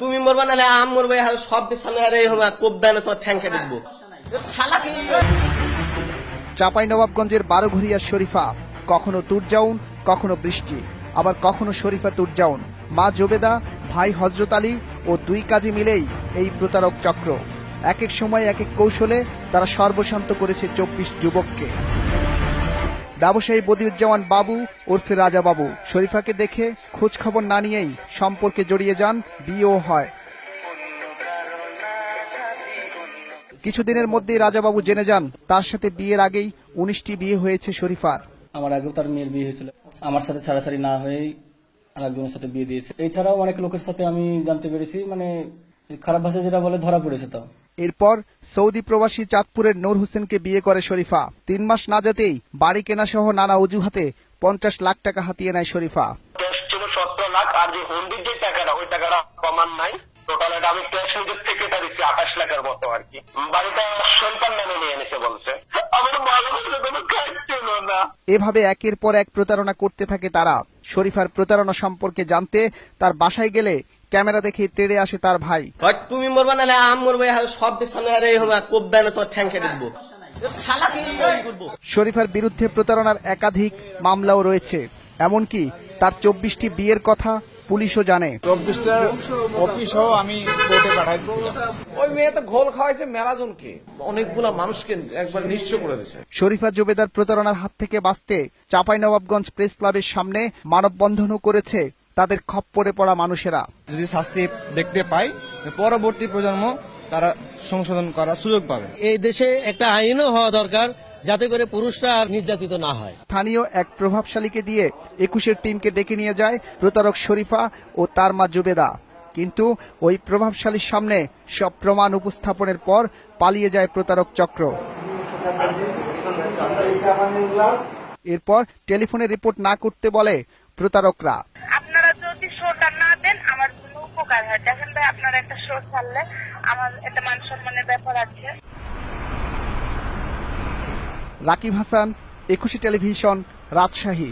তুমি মরবা নাহলে আম মরবে আর সব পিছনে আরে কোপ দেয় না, তোমার ঠ্যাংকে দেখব। শালা কি? চাঁপাইনবাবগঞ্জের বারোঘরিয়া শরীফা, কখনো তুরজাউন, কখনো বৃষ্টি। আবার কখনো শরীফা তুরজাউন। মা জোবেদা, ভাই হজরত আলী ও দুই কাজে মিলেই এই প্রতারক চক্র। এক এক সময় এক এক কৌশলে তারা সর্বশান্ত করেছে চব্বিশ যুবককে। ব্যবসায়ী বদিউজ্জামান বাবু ওরফে রাজা বাবু। শরীফাকে দেখে খোঁজ খবর না নিয়েই সম্পর্কে জড়িয়ে যান বিয়েও হয়। কিছুদিনের মধ্যেই রাজাবাবু জেনে যান, তার সাথে বিয়ের আগেই উনিশটি বিয়ে হয়েছে শরীফার। আমার আগেও তার মেয়ের বিয়ে হয়েছিল। আমার সাথে ছাড়াছাড়ি না হয়েই আর একজনের সাথে বিয়ে দিয়েছে। এছাড়াও অনেক লোকের সাথে আমি জানতে পেরেছি মানে খারাপ ভাষা যেটা বলে ধরা পড়েছে তাও। এরপর সৌদি প্রবাসী চাঁদপুরের নূর হোসেনকে বিয়ে করে শরীফা। তিন মাস না যেতেই বাড়ি কেনা সহ নানা অজুহাতে পঞ্চাশ লাখ টাকা হাতিয়ে নেয় শরীফা। ক্যাশ ছিল সতেরো লাখ আর যে হুন্ডির যে টাকাটা ওই টাকাটা কমান নাই। টোটাল এটা আমি ক্যাশ নিজের থেকে দিচ্ছি আঠাশ লাখের মতো আর কি। বাড়িটা সন্তান নামে নিয়ে এনেছে বলছে। আমার মানুষের কোনো কাজ ছিল না। এভাবে একের পর এক প্রতারণা করতে থাকে তারা। শরীফার প্রতারণা সম্পর্কে জানতে তার বাসায় গেলে ক্যামেরা দেখে তেড়ে আসে তার ভাই। তুমি মরবা নাহলে আম মরবে সব পিছনে আরে কোপ দেয় না তোমার দেখব। শরীফার বিরুদ্ধে প্রতারণার একাধিক মামলাও রয়েছে। এমনকি তার চব্বিশটি বিয়ের কথা পুলিশও জানে। চব্বিশটা অফিসও আমি কোর্টে পাঠাই ওই মেয়ে ঘোল খাওয়াইছে মেলাজনকে অনেকগুলা মানুষকে একবার নিশ্চয় করে দিয়েছে শরীফা জুবেদার প্রতারণার হাত থেকে বাঁচতে চাঁপাইনবাবগঞ্জ প্রেস ক্লাবের সামনে মানববন্ধনও করেছে তাদের খপ্পরে পড়া মানুষেরা। যদি শাস্তি দেখতে পাই পরবর্তী প্রজন্ম তারা সংশোধন করার সুযোগ পাবে। এই দেশে একটা আইনও হওয়া দরকার যাতে করে পুরুষরা আর নির্যাতিত না হয়। স্থানীয় এক প্রভাবশালীকে দিয়ে একুশের টিমকে ডেকে নিয়ে যায় প্রতারক শরীফা ও তার মা জুবেদা। কিন্তু ওই প্রভাবশালীর সামনে সব প্রমাণ উপস্থাপনের পর পালিয়ে যায় প্রতারক চক্র। এরপর টেলিফোনে রিপোর্ট না করতে বলে প্রতারকরা আপনারা যদি শোটা না দেন আমার জন্য উপকার হয় দেখেন ভাই, আপনার একটা শো ছাড়লে আমার একটা মান সম্মানের ব্যাপার আছে। রাকিব হাসান, একুশে টেলিভিশন, রাজশাহী।